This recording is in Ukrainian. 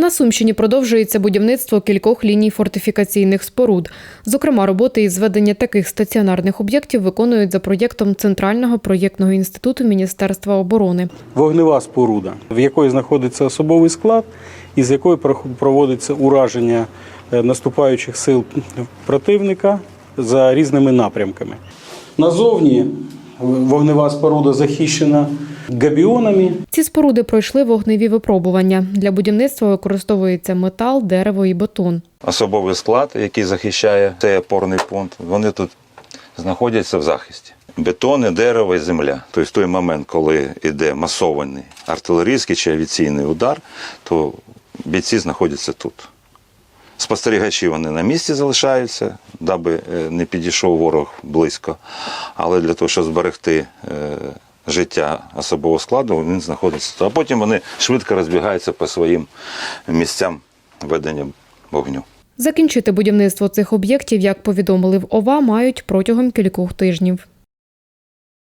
На Сумщині продовжується будівництво кількох ліній фортифікаційних споруд. Зокрема, роботи із зведення таких стаціонарних об'єктів виконують за проєктом Центрального проєктного інституту Міністерства оборони. вогнева споруда, в якої знаходиться особовий склад, і з якої проводиться ураження е, наступаючих сил противника за різними напрямками. Назовні вогнева споруда захищена габіонами. Ці споруди пройшли вогневі випробування. Для будівництва використовується метал, дерево і бетон. особовий склад, який захищає цей опорний пункт, вони тут знаходяться в захисті. Бетони, дерево і земля. Тобто в той момент, коли йде масований артилерійський чи авіаційний удар, то бійці знаходяться тут. Спостерігачі вони на місці залишаються, даби е, не підійшов ворог близько. Але для того, щоб зберегти е, життя особового складу, він знаходиться. А потім вони швидко розбігаються по своїм місцям ведення вогню. Закінчити будівництво цих об'єктів, як повідомили в ОВА, мають протягом кількох тижнів.